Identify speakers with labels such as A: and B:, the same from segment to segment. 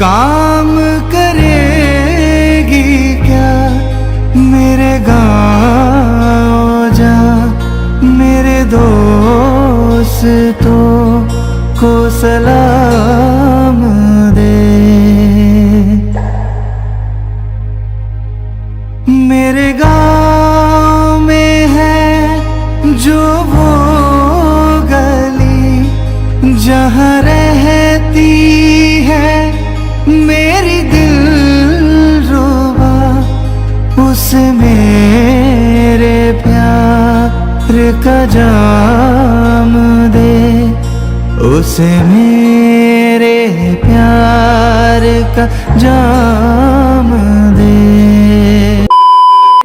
A: काम करेगी क्या? मेरे गाँव जा मेरे दोस्तों को सलाम का जाम दे उसे मेरे प्यार का जाम दे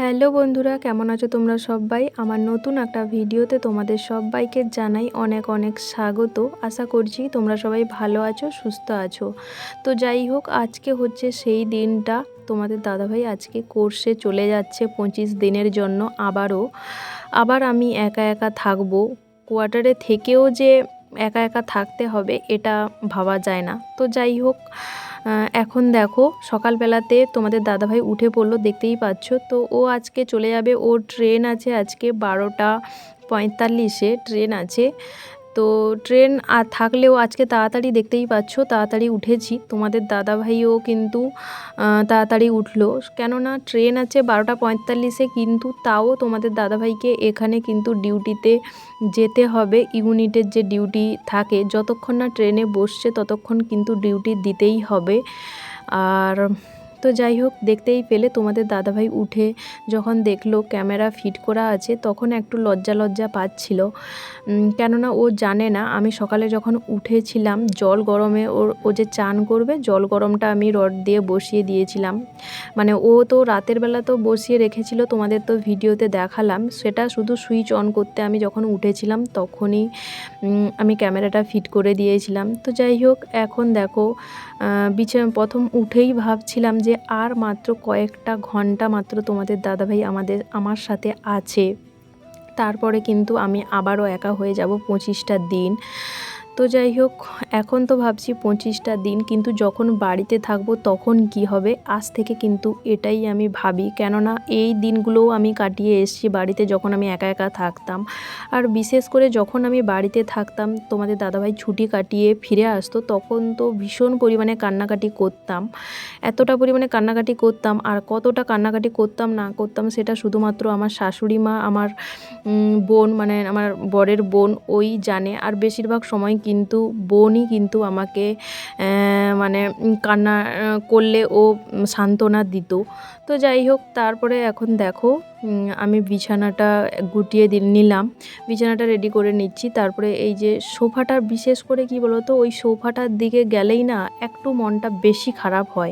B: হ্যালো বন্ধুরা কেমন আছো তোমরা সবাই আমার নতুন একটা ভিডিওতে তোমাদের সবাইকে জানাই অনেক অনেক স্বাগত আশা করছি তোমরা সবাই ভালো আছো সুস্থ আছো তো যাই হোক আজকে হচ্ছে সেই দিনটা তোমাদের দাদাভাই আজকে কোর্সে চলে যাচ্ছে পঁচিশ দিনের জন্য আবারও আবার আমি একা একা থাকব। কোয়ার্টারে থেকেও যে একা একা থাকতে হবে, এটা ভাবা যায় না। তো যাই হোক এখন দেখো, সকালবেলাতে তোমাদের দাদাভাই উঠে পড়ল, দেখতেই পাচ্ছ। তো ও আজকে চলে যাবে, ওর ট্রেন আছে আজকে বারোটা পঁয়তাল্লিশে ট্রেন আছে। তো ট্রেন আর থাকলেও আজকে তাড়াতাড়ি দেখতেই পাচ্ছ, তাড়াতাড়ি উঠেছি। তোমাদের দাদাভাইও কিন্তু তাড়াতাড়ি উঠল। কেননা ট্রেন আছে বারোটা পঁয়তাল্লিশে কিন্তু তাও তোমাদের দাদাভাইকে এখানে কিন্তু ডিউটিতে যেতে হবে, ইউনিটের যে ডিউটি থাকে। যতক্ষণ না ট্রেনে বসছে ততক্ষণ কিন্তু ডিউটি দিতেই হবে। আর তো যাই হোক, দেখতেই পেলে তোমাদের দাদাভাই উঠে যখন দেখল ক্যামেরা ফিট করা আছে, তখন একটু লজ্জা লজ্জা পাচ্ছিল। কেননা ও জানে না, আমি সকালে যখন উঠেছিলাম, জল গরমে ওর, ও যে চান করবে, জল গরমটা আমি রড দিয়ে বসিয়ে দিয়েছিলাম। মানে ও তো রাতের বেলা তো বসিয়ে রেখেছিল, তোমাদের তো ভিডিওতে দেখালাম। সেটা শুধু সুইচ অন করতে আমি যখন উঠেছিলাম, তখনই আমি ক্যামেরাটা ফিট করে দিয়েছিলাম। তো যাই হোক, এখন দেখো বিছানা, প্রথম উঠেই ভাবছিলাম যে আর মাত্র কয়েকটা ঘণ্টা মাত্র তোমাদের দাদাভাই আমাদের, আমার সাথে আছে। তারপরে কিন্তু আমি আবারও একা হয়ে যাব পঁচিশটা দিন। তো যাই হোক, এখন তো ভাবছি পঁচিশটা দিন, কিন্তু যখন বাড়িতে থাকব তখন কি হবে? আজ থেকে কিন্তু এটাই আমি ভাবি। কেননা এই দিনগুলোও আমি কাটিয়ে এসেছি বাড়িতে যখন আমি একা একা থাকতাম। আর বিশেষ করে যখন আমি বাড়িতে থাকতাম, তোমাদের দাদাভাই ছুটি কাটিয়ে ফিরে আসতো, তখন তো ভীষণ পরিমাণে কান্নাকাটি করতাম। এতটা পরিমাণে কান্নাকাটি করতাম, আর কতটা কান্নাকাটি করতাম, না করতাম, সেটা শুধুমাত্র আমার শাশুড়ি মা, আমার বোন মানে আমার বরের বোন, ওই জানে। আর বেশিরভাগ সময় কিন্তু বোনই কিন্তু আমাকে মানে কান্না করলে ও সান্ত্বনা দিত। তো যাই হোক, তারপরে এখন দেখো আমি বিছানাটা গুটিয়ে দি, নিলাম। বিছানাটা রেডি করে নিচ্ছি। তারপরে এই যে সোফাটা, বিশেষ করে কি বলতো, ওই সোফাটার দিকে গেলেই না একটু মনটা বেশি খারাপ হয়।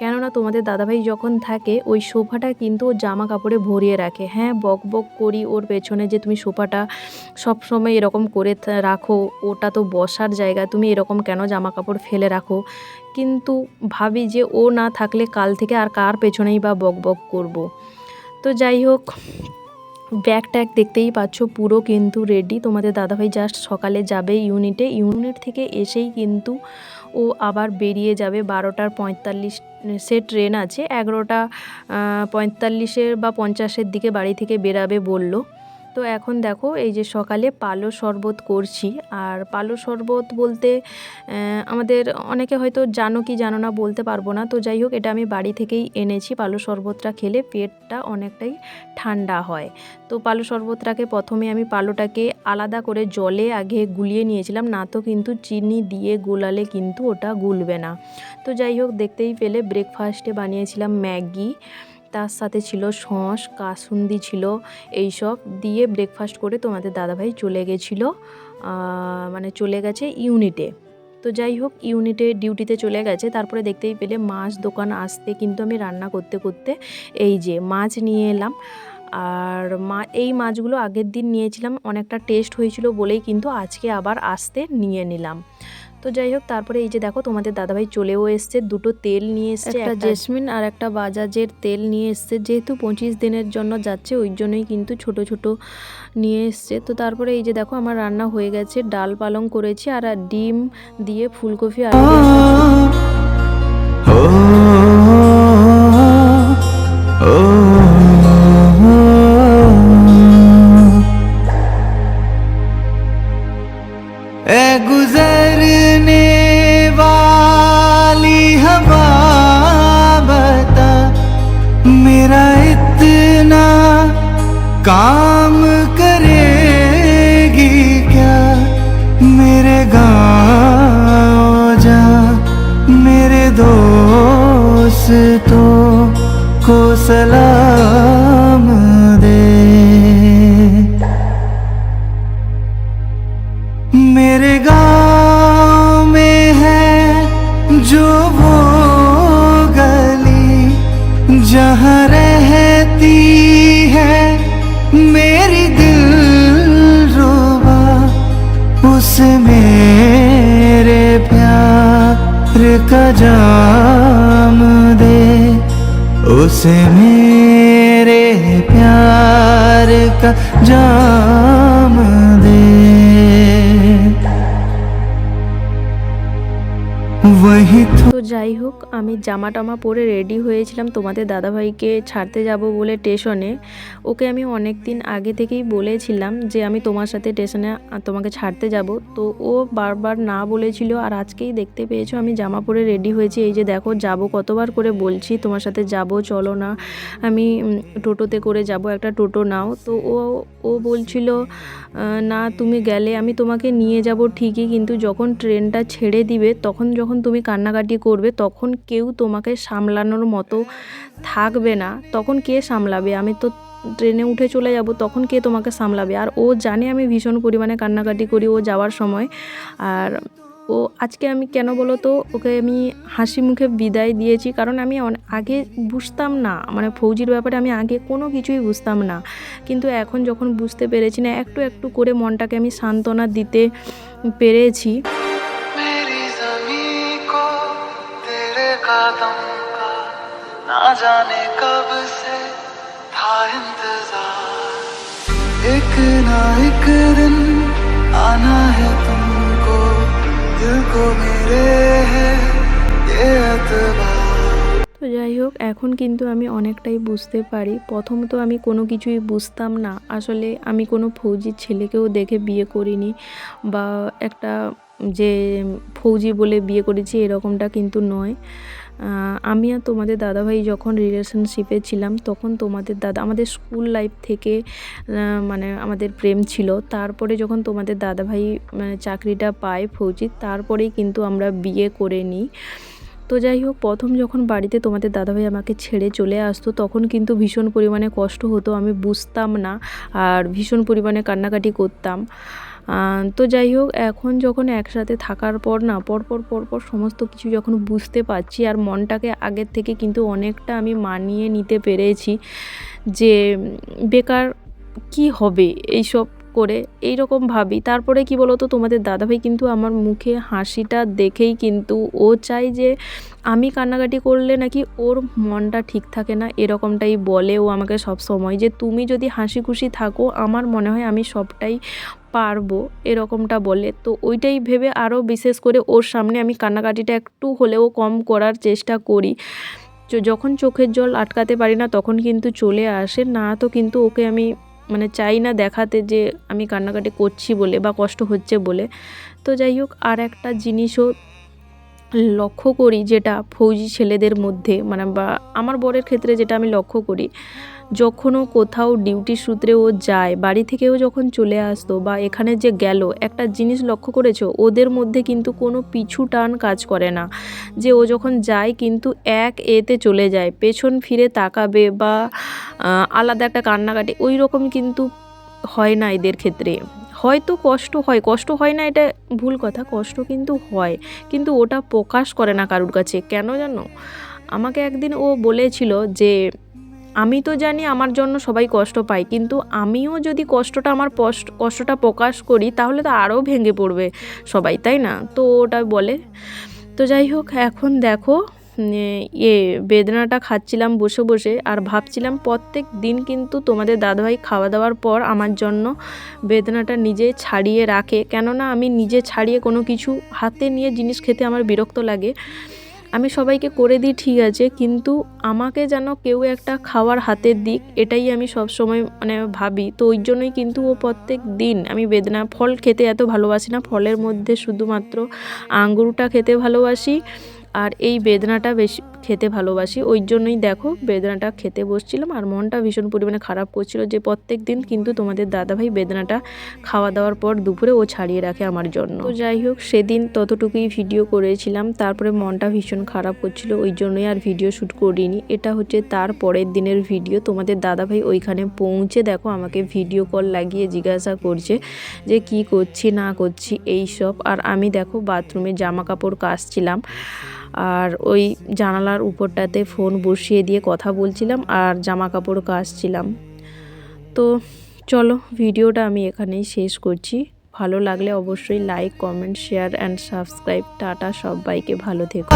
B: কেননা তোমাদের দাদাভাই যখন থাকে, ওই সোফাটা কিন্তু ও জামা কাপড়ে ভরিয়ে রাখে। হ্যাঁ বক বক করি ওর পেছনে যে তুমি সোফাটা সবসময় এরকম করে রাখো, ওটা তো বসার জায়গা, তুমি এরকম কেন জামা কাপড় ফেলে রাখো? কিন্তু ভাবি যে ও না থাকলে কাল থেকে আর কার পেছনেই বা বক বক করব। তো যাই হোক, ব্যাগ ট্যাগ দেখতেই পাচ্ছ, পুরো কিন্তু রেডি তোমাদের দাদাভাই জাস্ট সকালে যাবে ইউনিটে ইউনিট থেকে এসেই কিন্তু ও আবার বেরিয়ে যাবে বারোটার পঁয়তাল্লিশ, সে ট্রেন আছে, এগারোটা পঁয়তাল্লিশের বা পঞ্চাশের দিকে বাড়ি থেকে বেরাবে বলল। তো এখন দেখো, এই যে সকালে পালো শরবত করছি। আর পালো শরবত বলতে আমাদের অনেকে হয়তো জানো কি জানো না বলতে পারব না। তো যাই হোক, এটা আমি বাড়ি থেকেই এনেছি। পালো শরবতটা খেলে পেটটা অনেকটাই ঠান্ডা হয়। তো পালো শরবতটাকে প্রথমে আমি পালোটাকে আলাদা করে জলে আগে গুলিয়ে নিয়েছিলাম। না তো কিন্তু চিনি দিয়ে গোলালে কিন্তু ওটা গুলবে না। তো যাই হোক, দেখতেই পেলে। ব্রেকফাস্টে বানিয়েছিলাম ম্যাগি। তার সাথে ছিল সস কাসুন্দি ছিল এইসব। দিয়ে ব্রেকফাস্ট করে তোমাদের দাদাভাই চলে গেছিল মানে চলে গেছে ইউনিটে। তো যাই হোক, ইউনিটে ডিউটিতে চলে গেছে। তারপরে দেখতেই পেলে মাছ দোকান আসতে কিন্তু আমি রান্না করতে করতে এই যে মাছ নিয়ে এলাম। আর মা, এই মাছগুলো আগের দিন নিয়েছিলাম, অনেকটা টেস্ট হয়েছিল বলেই কিন্তু আজকে আবার আসতে নিয়ে নিলাম। তো যাই হোক তারপরে এই যে দেখো তোমাদের দাদাভাই চলেও এসছে দুটো তেল নিয়ে এসছে একটা জেসমিন আর একটা বাজাজের তেল নিয়ে এসছে। যেহেতু পঁচিশ দিনের জন্য যাচ্ছে ওই জন্যই কিন্তু ছোট ছোট নিয়ে এসছে। তো তারপরে এই যে দেখো আমার রান্না হয়ে গেছে ডাল পালং করেছি আর ডিম দিয়ে ফুলকপি আর গুজারি
A: काम करेगी क्या? मेरे गाँव जा मेरे दोस्तों को सलाम का जाम दे उसे मेरे प्यार का जाम
B: তো যাই হোক, আমি জামা টামা পরে রেডি হয়েছিলাম তোমাদের দাদাভাইকে ছাড়তে যাব বলে স্টেশনে ওকে আমি অনেক দিন আগে থেকেই বলেছিলাম যে আমি তোমার সাথে স্টেশনে তোমাকে ছাড়তে যাব। তো ও বারবার না বলেছিল আর আজকেই দেখতে পেয়েছ আমি জামা পরে রেডি হয়েছি। এই যে দেখো, যাব কতবার করে বলছি, তোমার সাথে যাব, চলো না। আমি টোটোতে করে যাব, একটা টোটো নাও। তো ও ও বলছিল না, তুমি গেলে আমি তোমাকে নিয়ে যাব ঠিকই, কিন্তু যখন ট্রেনটা ছেড়ে দিবে, তখন যখন তুমি কান্নাকাটি করবে, তখন কেউ তোমাকে সামলানোর মতো থাকবে না। তখন কে সামলাবে? আমি তো ট্রেনে উঠে চলে যাব, তখন কে তোমাকে সামলাবে? আর ও জানে আমি ভীষণ পরিমাণে কান্নাকাটি করি ও যাওয়ার সময়। আর ও, আজকে আমি কেন বলো তো, ওকে আমি হাসি মুখে বিদায় দিয়েছি, কারণ আমি আগে বুঝতাম না। মানে ফৌজির ব্যাপারে আমি আগে কোনো কিছুই বুঝতাম না। কিন্তু এখন যখন বুঝতে পেরেছি না, একটু একটু করে মনটাকে আমি সান্ত্বনা দিতে পেরেছি।
A: कदम का ना जाने कब से था इंतजार एक ना एक दिन आना है तुमको दिल को मेरे है ये एतबार
B: তো যাই হোক এখন কিন্তু আমি অনেকটাই বুঝতে পারি প্রথম তো আমি কোনো কিছুই বুঝতাম না আসলে আমি কোনো ফৌজির ছেলেকেও দেখে বিয়ে করিনি বা একটা যে ফৌজি বলে বিয়ে করেছি এরকমটা কিন্তু নয়। আমি আর তোমাদের দাদাভাই যখন রিলেশনশিপে ছিলাম, তখন তোমাদের দাদা, আমাদের স্কুল লাইফ থেকে মানে আমাদের প্রেম ছিল। তারপরে যখন তোমাদের দাদাভাই মানে চাকরিটা পায় ফৌজি, তারপরেই কিন্তু আমরা বিয়ে করে নিই। তো যাই হোক, প্রথম যখন বাড়িতে তোমাদের দাদাভাই আমাকে ছেড়ে চলে আসতো, তখন কিন্তু ভীষণ পরিমাণে কষ্ট হতো। আমি বুঝতাম না আর ভীষণ পরিমাণে কান্নাকাটি করতাম। তো যাই হোক, এখন যখন একসাথে থাকার পর না পরপর পরপর সমস্ত কিছু যখন বুঝতে পারছি আর মনটাকে আগের থেকে কিন্তু অনেকটা আমি মানিয়ে নিতে পেরেছি যে বেকার কি হবে এইসব করে এই রকম ভাবি। তারপরে কি বলো তো তোমাদের দাদাভাই কিন্তু আমার মুখে হাসিটা দেখেই কিন্তু ও চায় যে আমি কান্নাকাটি করলে নাকি ওর মনটা ঠিক থাকে না, এরকমটাই বলে ও আমাকে সব সময় যে তুমি যদি হাসি খুশি থাকো, আমার মনে হয় আমি সবটাই পারব এরকমটা বলে। তো ওইটাই ভেবে আরও বিশেষ করে ওর সামনে আমি কান্নাকাটিটা একটু হলেও কম করার চেষ্টা করি। তো যখন চোখের জল আটকাতে পারি না তখন কিন্তু চলে আসে। না তো কিন্তু ওকে আমি মানে চাই না দেখাতে যে আমি কান্নাকাটি করছি বলে বা কষ্ট হচ্ছে বলে। তো যাই হোক, আর একটা জিনিসও লক্ষ্য করি যেটা ফৌজি ছেলেদের মধ্যে মানে বা আমার বরের ক্ষেত্রে যেটা আমি লক্ষ্য করি, যখনও কোথাও ডিউটি সূত্রে ও যায়, বাড়ি থেকেও যখন চলে আসতো বা এখানে যে গেল, একটা জিনিস লক্ষ্য করেছ, ওদের মধ্যে কিন্তু কোনো পিছু টান কাজ করে না। যে ও যখন যায় কিন্তু এক এতে চলে যায়, পেছন ফিরে তাকাবে বা আলাদা একটা কান্নাকাটি, ওই রকম কিন্তু হয় না এদের ক্ষেত্রে। হয়তো কষ্ট হয় কষ্ট হয় না এটা ভুল কথা, কষ্ট কিন্তু হয়, কিন্তু ওটা প্রকাশ করে না কারুর কাছে। কেন জানো? আমাকে একদিন ও বলেছিল যে, আমি তো জানি আমার জন্য সবাই কষ্ট পায়, কিন্তু আমিও যদি কষ্টটা আমার কষ্টটা প্রকাশ করি, তাহলে তো আরও ভেঙে পড়বে সবাই, তাই না? তো ওটা বলে। তো যাই হোক, এখন দেখো ইয়ে বেদনাটা খাচ্ছিলাম বসে বসে আর ভাবছিলাম প্রত্যেক দিন কিন্তু তোমাদের দাদাভাই খাওয়া দাওয়ার পর আমার জন্য বেদনাটা নিজে ছাড়িয়ে রাখে। কেননা আমি নিজে ছাড়িয়ে কোনো কিছু হাতে নিয়ে জিনিস খেতে আমার বিরক্ত লাগে। আমি সবাইকে করে দিই, ঠিক আছে, কিন্তু আমাকে যেন কেউ একটা খাওয়ার হাতের দিক, এটাই আমি সব সময় মানে ভাবি। তো ওই জন্যই কিন্তু ও প্রত্যেক দিন আমি বেদনা, ফল খেতে এত ভালোবাসি না। ফলের মধ্যে শুধুমাত্র আঙ্গুরটা খেতে ভালোবাসি। আর এই বেদনাটা বেশি খেতে ভালোবাসি। ওই জন্যই দেখো বেদনাটা খেতে বসছিলাম আর মনটা ভীষণ পরিমাণে খারাপ করছিল যে প্রত্যেক দিন কিন্তু তোমাদের দাদাভাই বেদনাটা খাওয়া দাওয়ার পর দুপুরে ও ছাড়িয়ে রাখে আমার জন্য। তো যাই হোক, সেদিন ততটুকুই ভিডিও করেছিলাম, তারপরে মনটা ভীষণ খারাপ করছিল, ওই জন্যই আর ভিডিও শ্যুট করিনি। এটা হচ্ছে তার পরের দিনের ভিডিও তোমাদের দাদাভাই ওইখানে পৌঁছে দেখো আমাকে ভিডিও কল লাগিয়ে জিজ্ঞাসা করছে যে কি করছি, না করছি, এই সব। আর আমি দেখো বাথরুমে জামা কাপড় কাচছিলাম। আর ওই জানালার উপরটাতে ফোন বসিয়ে দিয়ে কথা বলছিলাম আর জামা কাপড় কাচছিলাম তো চলো ভিডিওটা আমি এখানেই শেষ করছি ভালো লাগলে অবশ্যই like comment share and subscribe tata সবাইকে ভালো থেকো